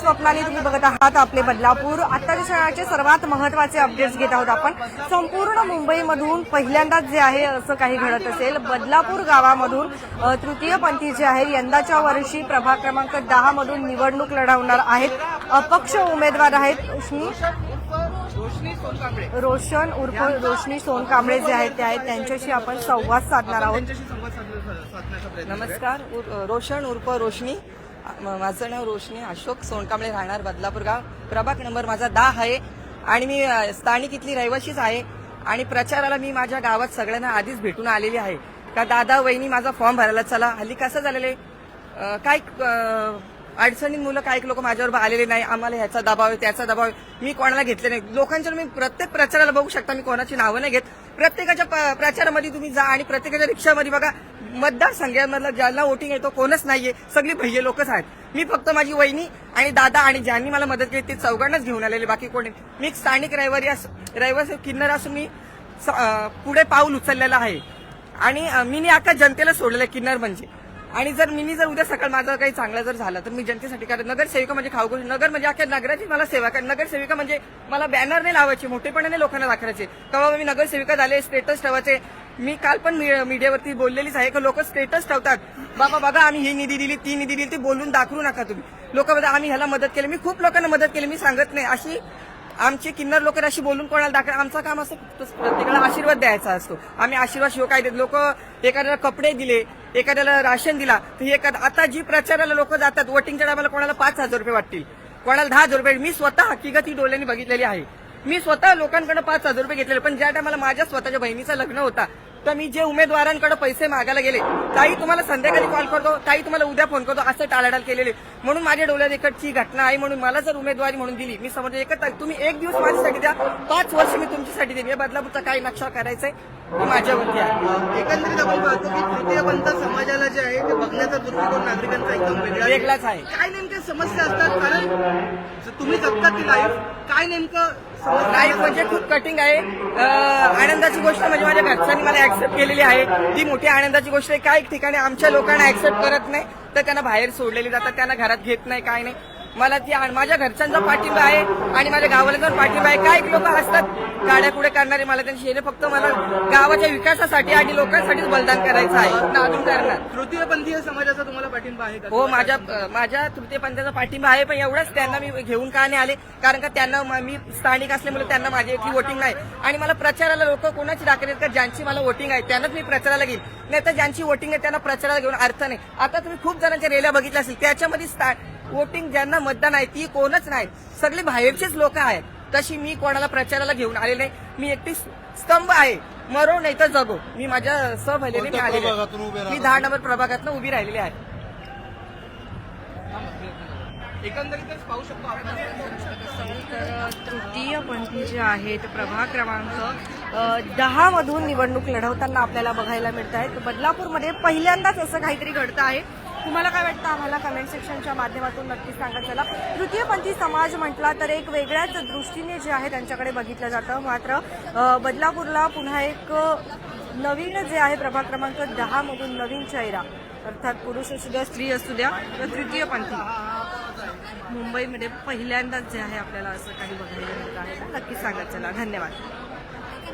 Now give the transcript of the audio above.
स्वप्नाली तुम्ही बघत आहात आपले बदलापूर. आत्ताच्या क्षणाचे सर्वात महत्त्वाचे अपडेट्स घेत आहोत आपण. संपूर्ण मुंबईमधून पहिल्यांदाच जे आहे असं काही घडत असेल बदलापूर गावामधून तृतीयपंथी जे आहे यंदाच्या वर्षी प्रभाग क्रमांक दहा मधून निवडणूक लढवणार आहेत. अपक्ष उमेदवार आहेत उष्मी रोशन उर्फ रोशनी सोनकांबळे जे आहेत ते आहेत. त्यांच्याशी आपण संवाद साधणार आहोत. नमस्कार. रोशन उर्फ रोशनी. माझं नाव रोशनी अशोक सोनकांबळे राहणार बदलापूर गाव. प्रभाग नंबर माझा दहा आहे. आणि मी स्थानिक इथली रहिवाशीच आहे. आणि प्रचाराला मी माझ्या गावात सगळ्यांना आधीच भेटून आलेली आहे. का दादा वहिनी माझा फॉर्म भरायला चला. हल्ली कसं झालेलं आहे? काय अडचणीत मुलं काही लोक माझ्यावर आलेले नाही. आम्हाला ह्याचा दबाव आहे त्याचा दबाव आहे. मी कोणाला घेतले नाही. लोकांच्या मी प्रत्येक प्रचाराला बघू शकता मी कोणाची नावं नाही घेत. प्रत्येकाच्या प- प्रचारामध्ये तुम्ही जा आणि प्रत्येकाच्या रिक्षामध्ये बघा मतदारसंघामधला ज्यांना वोटिंग येतो कोणच नाहीये. सगळी भैये लोकच आहेत. मी फक्त माझी वहिनी आणि दादा आणि ज्यांनी मला मदत केली ते चौघांनाच घेऊन आलेले बाकी कोणी मी स्थानिक रविवारी असं रविवारी किन्नर असून मी स- पुढे पाऊल उचललेलं आहे. आणि मी आता जनतेला सोडलेलं आहे किन्नर म्हणजे. आणि जर मी जर उद्या सकाळ माझं काही चांगलं जर झालं तर मी जनतेसाठी कारण नगरसेविका म्हणजे खाऊ नगर म्हणजे अख्या नगराची मला सेवा कारण नगरसेविका म्हणजे मला बॅनर नाही लावायचे मोठेपणाने लोकांना दाखवायचे. तेव्हा मी नगरसेविका झाले स्टेटस ठेवायचे. मी काल पण मी- मीडियावरती बोललेलीच आहे की लोक स्टेटस ठेवतात. बाबा बघा आम्ही ही निधी दिली ती निधी दिली ती बोलून दाखवू नका तुम्ही. लोक बघा आम्ही ह्याला मदत केली. मी खूप लोकांना मदत केली मी सांगत नाही. अशी आमची किन्नर लोक अशी बोलून कोणाला दाखवा आमचं काम असं फक्त प्रत्येकाला आशीर्वाद द्यायचा असतो. आम्ही आशीर्वाद शिव काय देत लोक एखाद्याला कपडे दिले एखाद्याला राशन दिला तर एखादा आता जी प्रचाराला लोक जातात वोटिंगच्या टायमाला कोणाला पाच हजार रुपये वाटतील? कोणाला दहा हजार रुपये मी स्वतः हकीकत ही डोळ्यांनी बघितलेली आहे. मी स्वतः लोकांकडे पाच हजार रुपये घेतलेले पण ज्या टायमाला माझ्या स्वतःच्या बहिणीचं लग्न होता तर मी जे उमेदवारांकडे पैसे मागायला गेले ताई तुम्हाला संध्याकाळी कॉल करतो ताई तुम्हाला उद्या फोन करतो असं टाळाटाळ केलेले. म्हणून माझ्या डोळ्यात एकटची घटना आहे म्हणून मला जर उमेदवारी म्हणून दिली मी समज एकच तुम्ही एक दिवस माझ्यासाठी द्या पाच वर्ष मी तुमच्यासाठी देईन. या बदलापूरचा काही नक्षा करायचंय हे माझ्यावरती आहे. एकंदरीत आपण पाहतो की तृतीयपंथ समाजाला जे आहे ते बघण्याचा दृष्टिकोन नागरिकांचा एकदम वेगळा आहे. वेगळाच आहे. काय नेमक्या समस्या असतात? कारण तुम्ही जगतात ती लाईफ काय नेमकं? समस्या लाईफ म्हणजे खूप कटिंग आहे. आनंदाची गोष्ट म्हणजे माझ्या घरच्यांनी मला ऍक्सेप्ट केलेली आहे. ती मोठी आनंदाची गोष्ट आहे. काही ठिकाणी आमच्या लोकांना ऍक्सेप्ट करत नाही तर त्यांना बाहेर सोडलेली जातात. त्यांना घरात घेत नाही काय नाही. मला ती माझ्या घरच्यांचा पाठिंबा आहे आणि माझ्या गावाला पण पाठिंबा आहे. काही लोक असतात गाड्या पुढे करणारे? मला त्यांची येणे फक्त मला गावाच्या विकासासाठी आणि लोकांसाठीच बलिदान करायचं आहे. ना अजून करणार. तृतीयपंथीय समाजाचा तुम्हाला पाठिंबा आहे हो माझ्या माझ्या तृतीय पंथाचा पाठिंबा आहे पण एवढंच त्यांना मी घेऊन का नाही आले? कारण का त्यांना म- स्थानिक असल्यामुळे त्यांना माझी इथली वोटिंग नाही. आणि मला प्रचाराला लोक कोणाची दाखल का? ज्यांची मला वोटिंग आहे त्यांनाच मी प्रचाराला घेईन. नाही तर ज्यांची वोटिंग आहे त्यांना प्रचाराला घेऊन अर्थ नाही. आता तुम्ही खूप जणांच्या रेल्या बघितल्या असतील त्याच्यामध्ये वोटिंग ज्यांना मतदान आहे ती कोणच नाही. सगळे बाहेरचेच लोक आहेत. तशी मी कोणाला प्रचाराला घेऊन आले नाही. मी एकटी स्तंभ आहे. मरो नाही तर जगो. मी माझ्या सहभलेने मी आलेले आहे. मी दहा नंबर प्रभागातनं उभी राहिलेली आहे. एकंदरीतच पाहू शकतो आपण तर तृतीयपंथी जे आहेत प्रभाग क्रमांक दहा मधून निवडणूक लढवताना आपल्याला बघायला मिळत आहेत. बदलापूरमध्ये पहिल्यांदाच असं काहीतरी घडतं आहे. तुम्हाला काय वाटतं आम्हाला कमेंट सेक्शनच्या माध्यमातून नक्कीच सांगत चला तृतीयपंथी समाज म्हटला तर एक वेगळ्याच दृष्टीने जे आहे त्यांच्याकडे बघितलं जातं. मात्र बदलापूरला पुन्हा एक नवीन जे आहे प्रभाग क्रमांक दहा मधून नवीन चेहरा अर्थात पुरुष असू द्या स्त्री असू द्या तर तृतीयपंथी मुंबईमध्ये पहिल्यांदाच जे आहे आपल्याला असं काही बघायला मिळतं आहे. नक्कीच सांगत चला धन्यवाद.